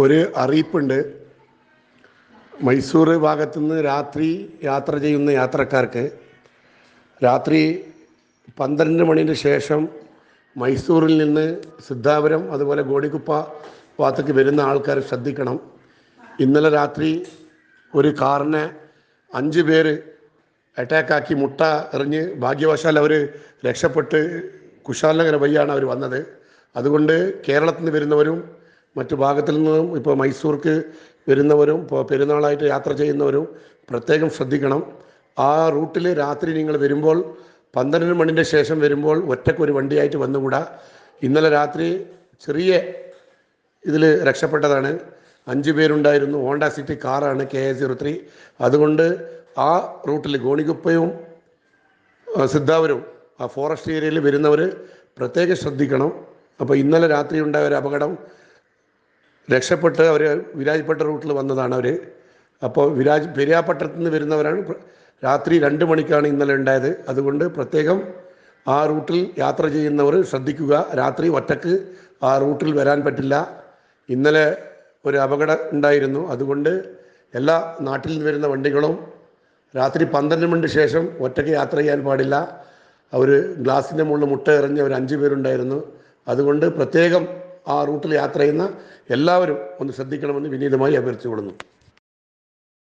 ഒരു അറിയിപ്പുണ്ട്. മൈസൂർ ഭാഗത്തു നിന്ന് രാത്രി യാത്ര ചെയ്യുന്ന യാത്രക്കാർക്ക് രാത്രി പന്ത്രണ്ട് മണിന് ശേഷം മൈസൂരിൽ നിന്ന് സിദ്ധാപുരം അതുപോലെ ഗോടിക്കുപ്പ ഭാഗത്തേക്ക് വരുന്ന ആൾക്കാർ ശ്രദ്ധിക്കണം. ഇന്നലെ രാത്രി ഒരു കാറിനെ അഞ്ച് പേര് അറ്റാക്കാക്കി മുട്ട എറിഞ്ഞ് ഭാഗ്യവശാൽ അവർ രക്ഷപ്പെട്ട് കുശാലനഗര വഴിയാണ് അവർ വന്നത്. അതുകൊണ്ട് കേരളത്തിൽ നിന്ന് വരുന്നവരും മറ്റു ഭാഗത്തിൽ നിന്നും ഇപ്പോൾ മൈസൂർക്ക് വരുന്നവരും ഇപ്പോൾ പെരുന്നാളായിട്ട് യാത്ര ചെയ്യുന്നവരും പ്രത്യേകം ശ്രദ്ധിക്കണം. ആ റൂട്ടിൽ രാത്രി നിങ്ങൾ വരുമ്പോൾ പന്ത്രണ്ട് മണിന്റെ ശേഷം വരുമ്പോൾ ഒറ്റക്കൊരു വണ്ടിയായിട്ട് വന്നുകൂടാ. ഇന്നലെ രാത്രി ചെറിയ ഇതിൽ രക്ഷപ്പെട്ടതാണ്. അഞ്ച് പേരുണ്ടായിരുന്നു. ഹോണ്ട സിറ്റി കാറാണ് കെ എ സീറോ ത്രീ. അതുകൊണ്ട് ആ റൂട്ടിൽ ഗോണികുപ്പയും സിദ്ധാവരും ആ ഫോറസ്റ്റ് ഏരിയയിൽ വരുന്നവർ പ്രത്യേകം ശ്രദ്ധിക്കണം. അപ്പോൾ ഇന്നലെ രാത്രി ഉണ്ടായ ഒരു അപകടം രക്ഷപ്പെട്ട് അവർ വിരാജ്പട്ട റൂട്ടിൽ വന്നതാണ് അവർ അപ്പോൾ വിരാജ് പെരിയാപട്ടണത്തിൽ നിന്ന് വരുന്നവരാണ് രാത്രി രണ്ട് മണിക്കാണ് ഇന്നലെ ഉണ്ടായത്. അതുകൊണ്ട് പ്രത്യേകം ആ റൂട്ടിൽ യാത്ര ചെയ്യുന്നവർ ശ്രദ്ധിക്കുക. രാത്രി ഒറ്റയ്ക്ക് ആ റൂട്ടിൽ വരാൻ പറ്റില്ല. ഇന്നലെ ഒരു അപകടം ഉണ്ടായിരുന്നു. അതുകൊണ്ട് എല്ലാ നാട്ടിൽ നിന്ന് വരുന്ന വണ്ടികളും രാത്രി പന്ത്രണ്ട് മണിക്ക് ശേഷം ഒറ്റയ്ക്ക് യാത്ര ചെയ്യാൻ പാടില്ല. അവർ ഗ്ലാസിന്റെ മുകളിൽ മുട്ട എറിഞ്ഞ് അവർ അഞ്ച് പേരുണ്ടായിരുന്നു. അതുകൊണ്ട് പ്രത്യേകം ആ റൂട്ടിൽ യാത്ര ചെയ്യുന്ന എല്ലാവരും ഒന്ന് ശ്രദ്ധിക്കണമെന്ന് വിനീതമായി അഭ്യർത്ഥിച്ചുകൊള്ളുന്നു.